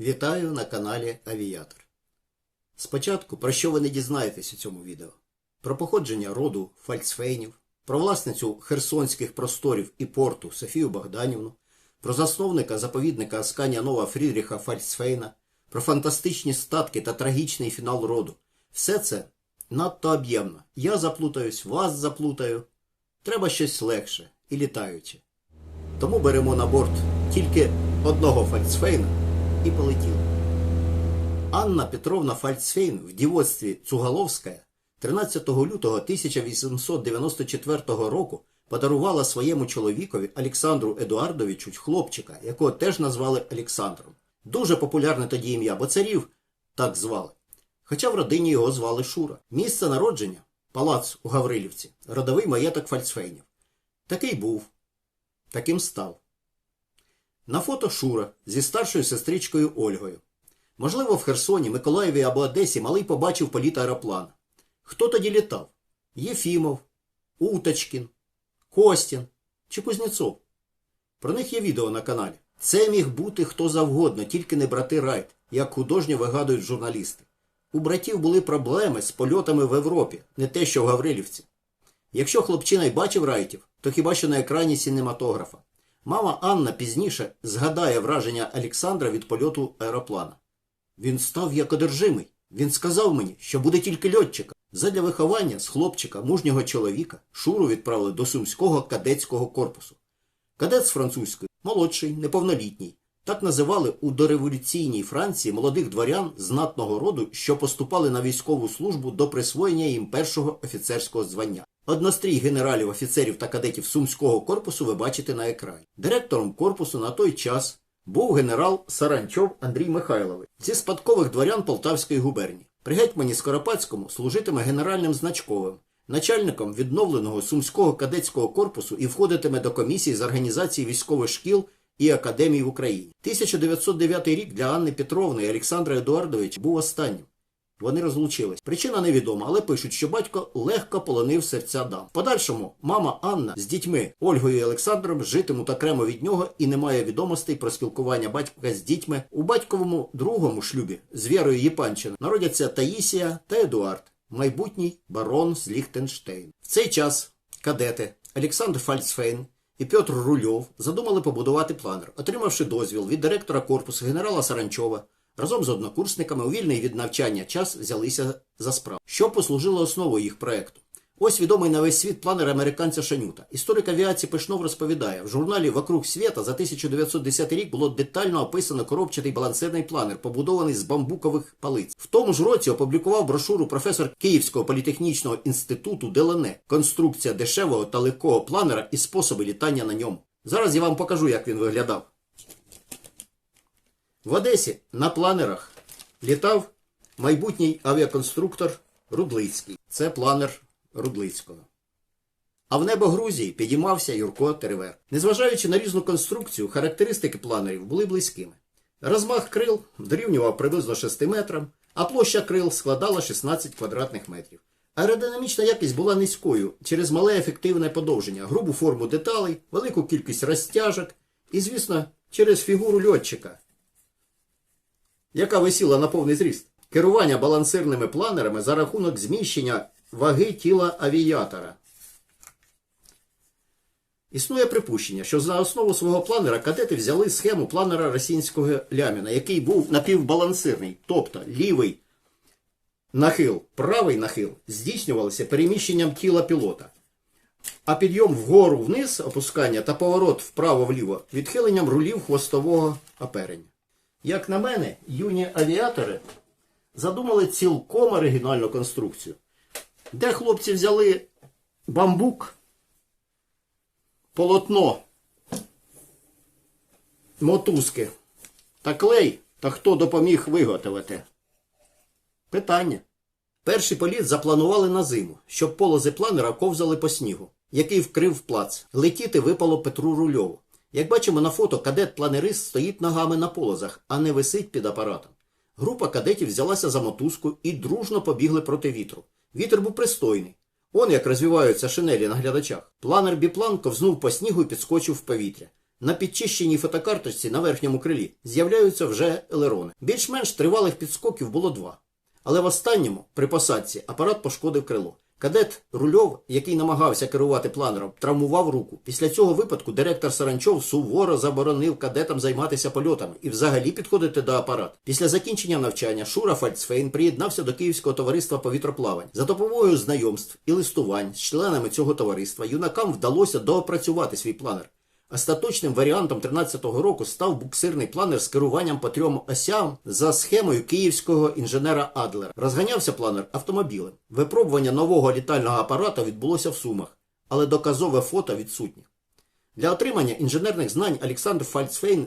Вітаю на каналі Авіатор. Спочатку, про що ви не дізнаєтесь у цьому відео? Про походження роду Фальцфейнів, про власницю херсонських просторів і порту Софію Богданівну, про засновника заповідника Асканія Нова Фрідріха Фальцфейна, про фантастичні статки та трагічний фінал роду. Все це надто об'ємно. Я заплутаюсь, вас заплутаю. Треба щось легше і літаюче. Тому беремо на борт тільки одного Фальцфейна і полетіли. Анна Петровна Фальцфейн в дівоцтві Цугаловська 13 лютого 1894 року подарувала своєму чоловікові Олександру Едуардовичу хлопчика, якого теж назвали Олександром. Дуже популярне тоді ім'я, бо царів так звали. Хоча в родині його звали Шура. Місце народження палац у Гаврилівці, родовий маєток Фальцфейнів. Такий був, таким став. На фото Шура зі старшою сестричкою Ольгою. Можливо, в Херсоні, Миколаєві або Одесі малий побачив політ аероплана. Хто тоді літав? Єфімов, Уточкін, Костін чи Кузнєцов. Про них є відео на каналі. Це міг бути хто завгодно, тільки не брати Райт, як художньо вигадують журналісти. У братів були проблеми з польотами в Європі, не те, що в Гаврилівці. Якщо хлопчина й бачив райтів, то хіба що на екрані синематографа. Мама Анна пізніше згадає враження Олександра від польоту аероплана. Він став як одержимий. Він сказав мені, що буде тільки льотчика. Задля виховання з хлопчика, мужнього чоловіка, Шуру відправили до Сумського кадетського корпусу. Кадет з французької, молодший, неповнолітній. Так називали у дореволюційній Франції молодих дворян знатного роду, що поступали на військову службу до присвоєння їм першого офіцерського звання. Однострій генералів, офіцерів та кадетів Сумського корпусу ви бачите на екрані. Директором корпусу на той час був генерал Саранчов Андрій Михайлович зі спадкових дворян Полтавської губернії. При гетьмані Скоропадському служитиме генеральним значковим, начальником відновленого Сумського кадетського корпусу і входитиме до комісії з організації військових шкіл і академій в Україні. 1909 рік для Анни Петровни і Олександра Едуардовича був останнім. Вони розлучились. Причина невідома, але пишуть, що батько легко полонив серця дам. Подальшому мама Анна з дітьми Ольгою і Олександром житимуть окремо від нього і немає відомостей про спілкування батька з дітьми. У батьковому другому шлюбі з Вірою Єпанчин народяться Таїсія та Едуард, майбутній барон з Ліхтенштейн. В цей час кадети Олександр Фальцфейн і Петр Рульов задумали побудувати планер, отримавши дозвіл від директора корпусу генерала Саранчова. Разом з однокурсниками у вільний від навчання час взялися за справу, що послужило основою їх проекту. Ось відомий на весь світ планер американця Шанюта. Історик авіації Пешнов розповідає, в журналі Вокруг світа за 1910 рік було детально описано коробчатий балансирний планер, побудований з бамбукових палиць. В тому ж році опублікував брошуру професор Київського політехнічного інституту Делене Конструкція дешевого та легкого планера і способи літання на ньому. Зараз я вам покажу, як він виглядав. В Одесі на планерах літав майбутній авіаконструктор Рудлицький. Це планер Рудлицького. А в небо Грузії підіймався Юрко Теревер. Незважаючи на різну конструкцію, характеристики планерів були близькими. Розмах крил дорівнював приблизно 6 метрам, а площа крил складала 16 квадратних метрів. Аеродинамічна якість була низькою через мале ефективне подовження, грубу форму деталей, велику кількість розтяжок і, звісно, через фігуру льотчика, яка висіла на повний зріст. Керування балансирними планерами за рахунок зміщення ваги тіла авіатора. Існує припущення, що за основу свого планера кадети взяли схему планера російського ляміна, який був напівбалансирний, тобто лівий нахил, правий нахил здійснювалися переміщенням тіла пілота, а підйом вгору вниз опускання та поворот вправо-вліво відхиленням рулів хвостового оперення. Як на мене, юні авіатори задумали цілком оригінальну конструкцію, де хлопці взяли бамбук, полотно, мотузки та клей, та хто допоміг виготовити. Питання. Перший політ запланували на зиму, щоб полози планера ковзали по снігу, який вкрив плац. Летіти випало Петру Рульову. Як бачимо на фото, кадет-планерист стоїть ногами на полозах, а не висить під апаратом. Група кадетів взялася за мотузку і дружно побігли проти вітру. Вітер був пристойний. Он як розвиваються шинелі на глядачах. Планер біплан ковзнув по снігу і підскочив в повітря. На підчищеній фотокарточці на верхньому крилі з'являються вже елерони. Більш-менш тривалих підскоків було два. Але в останньому, при посадці, апарат пошкодив крило. Кадет Рульов, який намагався керувати планером, травмував руку. Після цього випадку директор Саранчов суворо заборонив кадетам займатися польотами і взагалі підходити до апарату. Після закінчення навчання Шура Фальцфейн приєднався до Київського товариства повітроплавань. За допомогою знайомств і листувань з членами цього товариства юнакам вдалося доопрацювати свій планер. Остаточним варіантом 13-го року став буксирний планер з керуванням по трьом осям за схемою київського інженера Адлера. Розганявся планер автомобілем. Випробування нового літального апарата відбулося в Сумах, але доказове фото відсутнє. Для отримання інженерних знань Олександр Фальцфейн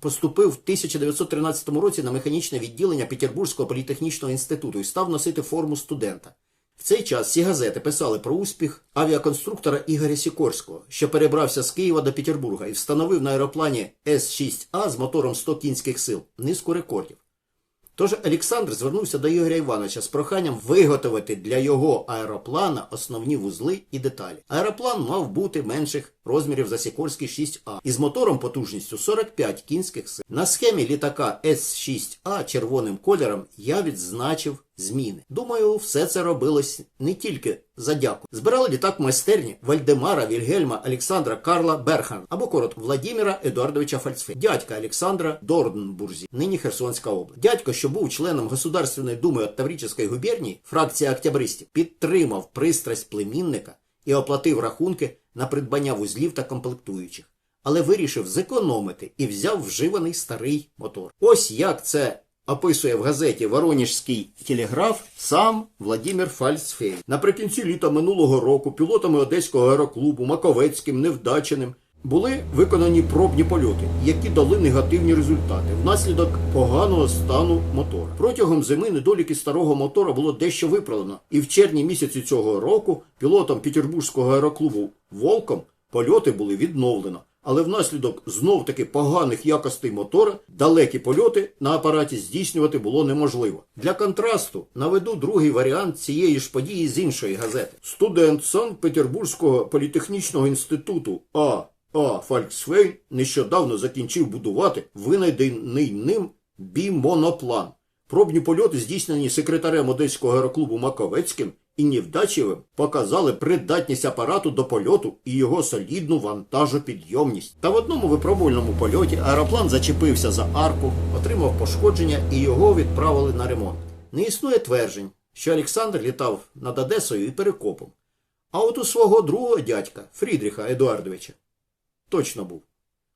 поступив в 1913 році на механічне відділення Петербурзького політехнічного інституту і став носити форму студента. В цей час всі газети писали про успіх авіаконструктора Ігоря Сікорського, що перебрався з Києва до Петербурга і встановив на аероплані С-6А з мотором 100 кінських сил низку рекордів. Тож Олександр звернувся до Ігоря Івановича з проханням виготовити для його аероплана основні вузли і деталі. Аероплан мав бути менших розмірів за Сікорський 6А із мотором потужністю 45 кінських сил. На схемі літака С-6А червоним кольором я відзначив зміни. Думаю, все це робилось не тільки за дяку. Збирали літак майстерні Вальдемара Вільгельма Олександра Карла Берхан або коротко Владіміра Едуардовича Фальцфей, дядька Олександра Дорнбурзі, нині Херсонська область. Дядько, що був членом Государственної думи Таврическої губернії, фракція октябристів, підтримав пристрасть племінника і оплатив рахунки на придбання вузлів та комплектуючих. Але вирішив зекономити і взяв вживаний старий мотор. Ось як це описує в газеті Воронежський телеграф сам Владимир Фальцфей. Наприкінці літа минулого року пілотами Одеського аероклубу Маковецьким Невдаченим були виконані пробні польоти, які дали негативні результати внаслідок поганого стану мотора. Протягом зими недоліки старого мотора було дещо виправлено, і в червні місяці цього року пілотом Петербурзького аероклубу Волком польоти були відновлено. Але внаслідок знов таки поганих якостей мотора далекі польоти на апараті здійснювати було неможливо. Для контрасту наведу другий варіант цієї ж події з іншої газети. Студент Санкт-Петербурзького політехнічного інституту А. А. Фольксвейн нещодавно закінчив будувати винайдений ним бімоноплан. Пробні польоти, здійснені секретарем Одеського аероклубу Маковецьким і Невдачевим, показали придатність апарату до польоту і його солідну вантажопідйомність. Та в одному випробувальному польоті аероплан зачепився за арку, отримав пошкодження і його відправили на ремонт. Не існує тверджень, що Олександр літав над Одесою і Перекопом. А от у свого другого дядька Фрідріха Едуардовича точно був.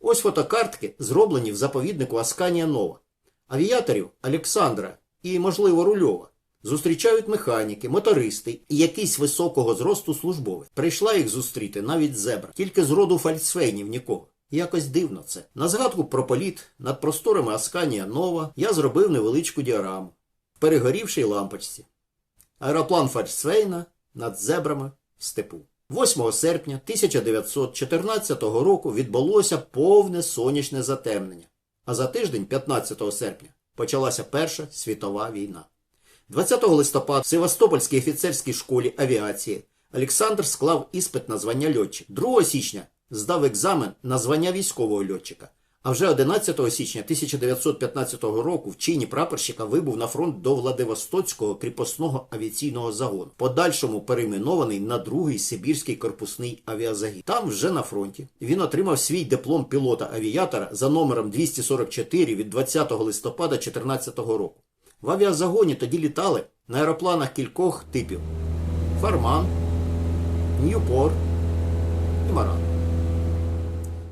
Ось фотокартки, зроблені в заповіднику Асканія Нова. Авіаторів Олександра і, можливо, Рульова зустрічають механіки, мотористи і якийсь високого зросту службовець. Прийшла їх зустріти навіть зебра, тільки з роду фальцфейнів нікого. Якось дивно це. На згадку про політ над просторами Асканія Нова я зробив невеличку діараму в перегорівшій лампочці. Аероплан Фальцфейна над зебрами в степу. 8 серпня 1914 року відбулося повне сонячне затемнення, а за тиждень, 15 серпня, почалася Перша світова війна. 20 листопада в Севастопольській офіцерській школі авіації Олександр склав іспит на звання льотчика. 2 січня здав екзамен на звання військового льотчика. А вже 11 січня 1915 року в чині прапорщика вибув на фронт до Владивостоцького кріпосного авіаційного загону, подальшому перейменований на другий Сибірський корпусний авіазагін. Там вже на фронті він отримав свій диплом пілота-авіатора за номером 244 від 20 листопада 2014 року. В авіазагоні тоді літали на аеропланах кількох типів: Фарман, Ньюпорт і Маран.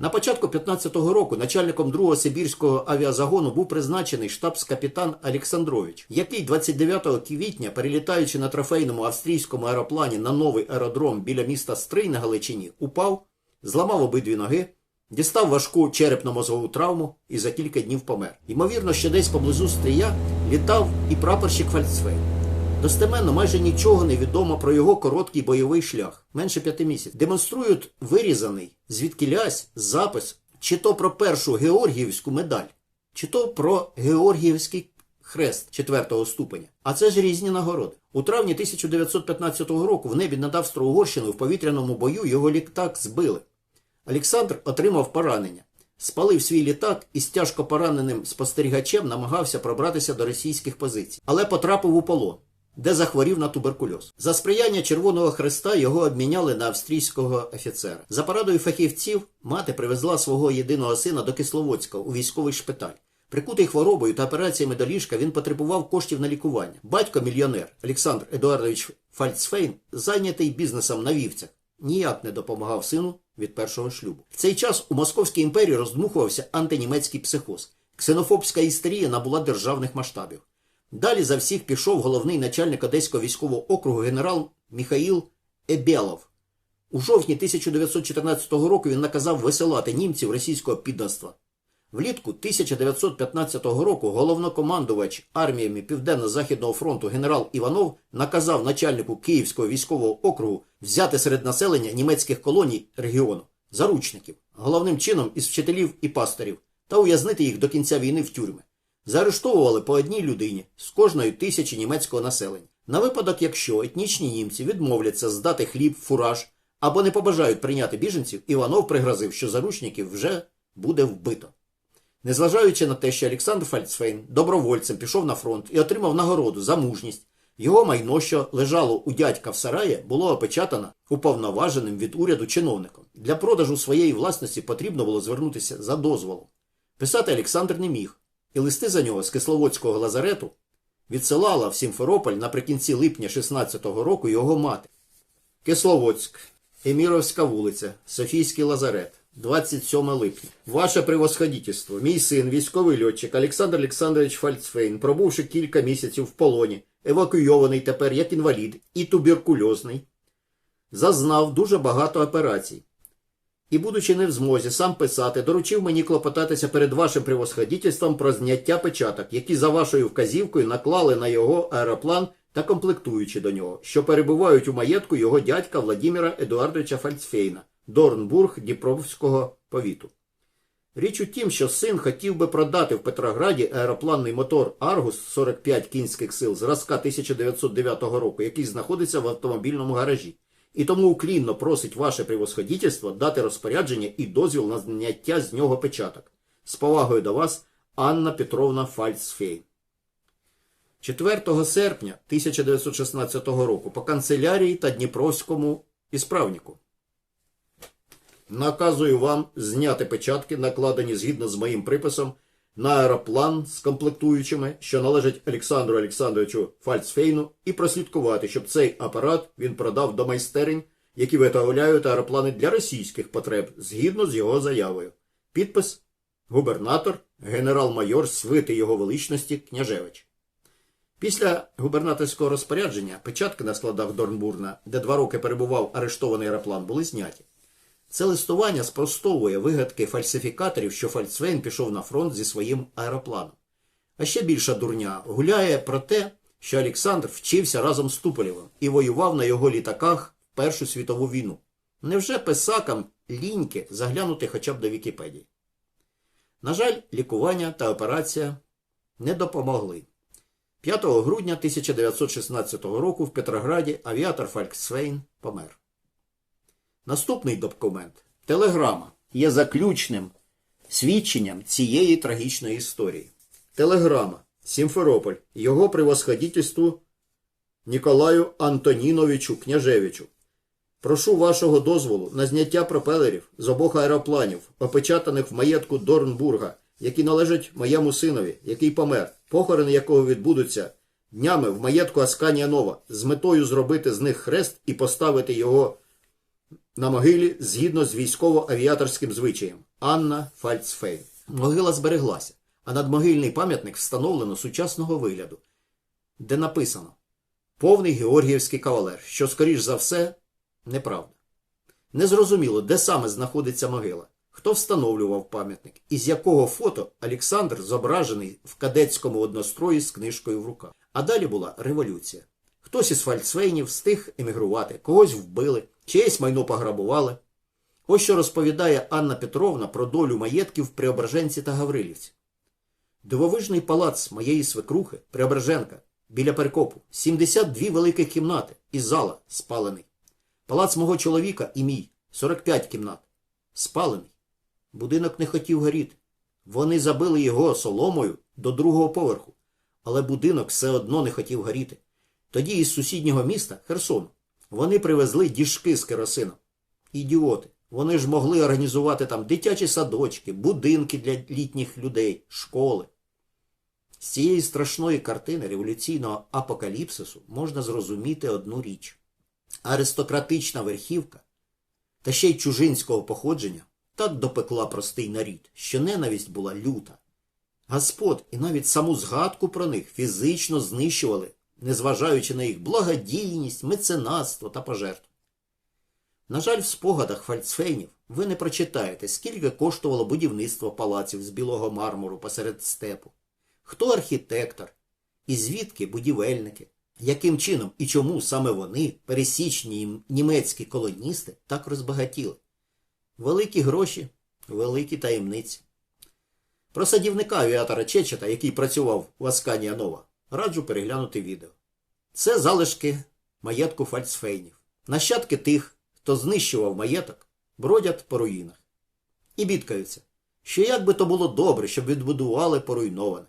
На початку 15-го року начальником 2-го Сибірського авіазагону був призначений штабс-капітан Олександрович, який 29 квітня, перелітаючи на трофейному австрійському аероплані на новий аеродром біля міста Стрий на Галичині, упав, зламав обидві ноги, дістав важку черепно-мозгову травму і за кілька днів помер. Ймовірно, що десь поблизу Стрия літав і прапорщик Фальцфейн. Достеменно майже нічого не відомо про його короткий бойовий шлях, менше п'яти місяців. Демонструють вирізаний звідкілясь запис чи то про першу Георгіївську медаль, чи то про Георгіївський хрест четвертого ступеня. А це ж різні нагороди. У травні 1915 року в небі над Австро-Угорщиною в повітряному бою його літак збили. Олександр отримав поранення, спалив свій літак і з тяжко пораненим спостерігачем намагався пробратися до російських позицій, але потрапив у полон, де захворів на туберкульоз. За сприяння Червоного Хреста його обміняли на австрійського офіцера. За порадою фахівців мати привезла свого єдиного сина до Кисловодська у військовий шпиталь. Прикутий хворобою та операціями до ліжка він потребував коштів на лікування. Батько мільйонер Олександр Едуардович Фальцфейн, зайнятий бізнесом на вівцях, ніяк не допомагав сину від першого шлюбу. В цей час у Московській імперії роздмухувався антинімецький психоз. Ксенофобська істерія набула державних масштабів. Далі за всіх пішов головний начальник Одеського військового округу генерал Міхаїл Ебєлов. У жовтні 1914 року він наказав висилати німців російського підданства. Влітку 1915 року головнокомандувач арміями Південно-Західного фронту генерал Іванов наказав начальнику Київського військового округу взяти серед населення німецьких колоній регіону заручників, головним чином із вчителів і пасторів, та ув'язнити їх до кінця війни в тюрми. Заарештовували по одній людині з кожної тисячі німецького населення. На випадок, якщо етнічні німці відмовляться здати хліб, фураж або не побажають прийняти біженців, Іванов пригрозив, що заручників вже буде вбито. Незважаючи на те, що Олександр Фальцфейн добровольцем пішов на фронт і отримав нагороду за мужність, його майно, що лежало у дядька в сараї, було опечатано уповноваженим від уряду чиновником. Для продажу своєї власності потрібно було звернутися за дозволом. Писати Олександр не міг, і листи за нього з Кисловодського лазарету відсилала в Сімферополь наприкінці липня 16-го року його мати. Кисловодськ, Еміровська вулиця, Софійський лазарет, 27 липня. Ваше превосходительство, мій син, військовий льотчик Олександр Олександрович Фальцфейн, пробувши кілька місяців в полоні, евакуйований тепер як інвалід і туберкульозний, зазнав дуже багато операцій. І, будучи не в змозі сам писати, доручив мені клопотатися перед вашим превосходительством про зняття печаток, які за вашою вказівкою наклали на його аероплан та комплектуючи до нього, що перебувають у маєтку його дядька Владимира Едуардовича Фальцфейна, Дорнбург Дніпровського повіту. Річ у тім, що син хотів би продати в Петрограді аеропланний мотор Аргус 45 кінських сил зразка 1909 року, який знаходиться в автомобільному гаражі. І тому уклінно просить ваше превосходительство дати розпорядження і дозвіл на зняття з нього печаток. З повагою до вас, Анна Петровна Фальцфейн. 4 серпня 1916 року по канцелярії та Дніпровському ісправнику. Наказую вам зняти печатки, накладені згідно з моїм приписом, на аероплан з комплектуючими, що належать Олександру Олександровичу Фальцфейну, і прослідкувати, щоб цей апарат він продав до майстерень, які виготовляють аероплани для російських потреб, згідно з його заявою. Підпис губернатор, генерал-майор свити його величності Княжевич. Після губернаторського розпорядження печатки на складах Дорнбурна, де два роки перебував арештований аероплан, були зняті. Це листування спростовує вигадки фальсифікаторів, що Фальцвейн пішов на фронт зі своїм аеропланом. А ще більша дурня гуляє про те, що Олександр вчився разом з Туполєвим і воював на його літаках в Першу світову війну. Невже писакам ліньки заглянути хоча б до Вікіпедії? На жаль, лікування та операція не допомогли. 5 грудня 1916 року в Петрограді авіатор Фальксвейн помер. Наступний документ телеграма є заключним свідченням цієї трагічної історії. Телеграма Сімферополь, його превосходительству Ніколаю Антоніновичу Княжевичу. Прошу вашого дозволу на зняття пропелерів з обох аеропланів, опечатаних в маєтку Дорнбурга, які належать моєму синові, який помер, похорони якого відбудуться днями в маєтку Асканія Нова, з метою зробити з них хрест і поставити його на могилі згідно з військово-авіаторським звичаєм Анна Фальцфейн. Могила збереглася, а надмогильний пам'ятник встановлено сучасного вигляду, де написано Повний Георгіївський кавалер, що, скоріш за все, неправда. Незрозуміло, де саме знаходиться могила, хто встановлював пам'ятник і з якого фото Олександр зображений в кадетському однострої з книжкою в руках. А далі була революція. Хтось із фальцвейнів встиг емігрувати, когось вбили, чиєсь майно пограбували. Ось що розповідає Анна Петровна про долю маєтків в Преображенці та Гаврилівці. Дивовижний палац моєї свекрухи, Преображенка, біля Перекопу, 72 великих кімнати і зала спалений. Палац мого чоловіка і мій, 45 кімнат. Спалений. Будинок не хотів горіти. Вони забили його соломою до другого поверху, але будинок все одно не хотів горіти. Тоді із сусіднього міста, Херсону, вони привезли діжки з керосином. Ідіоти. Вони ж могли організувати там дитячі садочки, будинки для літніх людей, школи. З цієї страшної картини революційного апокаліпсису можна зрозуміти одну річ. Аристократична верхівка та ще й чужинського походження так допекла простий нарід, що ненависть була люта. Господ і навіть саму згадку про них фізично знищували, незважаючи на їх благодійність, меценатство та пожертву. На жаль, в спогадах фальцфейнів ви не прочитаєте, скільки коштувало будівництво палаців з білого мармуру посеред степу, хто архітектор, і звідки будівельники, яким чином і чому саме вони, пересічні німецькі колоністи, так розбагатіли. Великі гроші, великі таємниці. Про садівника авіатора Чечета, який працював в Асканія Нова, раджу переглянути відео. Це залишки маєтку фальцфейнів, нащадки тих, хто знищував маєток, бродять по руїнах. І бідкаються, що як би то було добре, щоб відбудували поруйноване.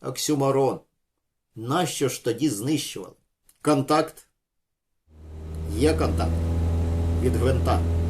Оксюмарон. Нащо ж тоді знищували? Контакт. Є контакт. Від гвинта.